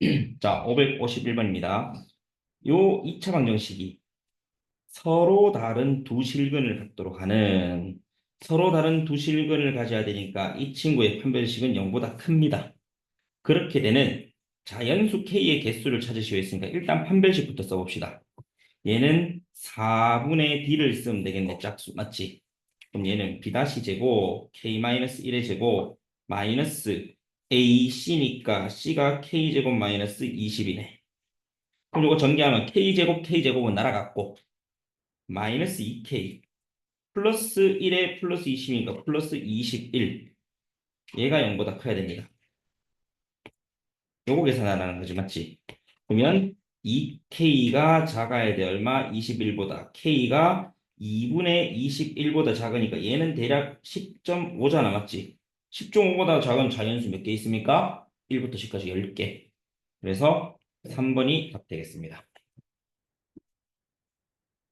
자, 551번입니다. 요 2차 방정식이 서로 다른 두 실근을 갖도록 하는 서로 다른 두 실근을 가져야 되니까 이 친구의 판별식은 0보다 큽니다. 그렇게 되는 자연수 K의 개수를 찾으시오 했으니까 일단 판별식부터 써봅시다. 얘는 4분의 D를 쓰면 되겠네. 짝수 맞지? 그럼 얘는 B 다시 제곱 K-1의 제곱 마이너스 AC니까 C가 K제곱 마이너스 20이네. 그럼 이거 전개하면 K제곱 K제곱은 날아갔고 마이너스 2K 플러스 1에 플러스 20이니까 플러스 21 얘가 0보다 커야 됩니다. 요거 계산하라는 거지 맞지? 그러면 2K가 작아야 돼 얼마? 21보다 K가 2분의 21보다 작으니까 얘는 대략 10.5잖아 맞지? 10.5보다 작은 자연수 몇 개 있습니까? 1부터 10까지 10개 그래서 3번이 답 되겠습니다.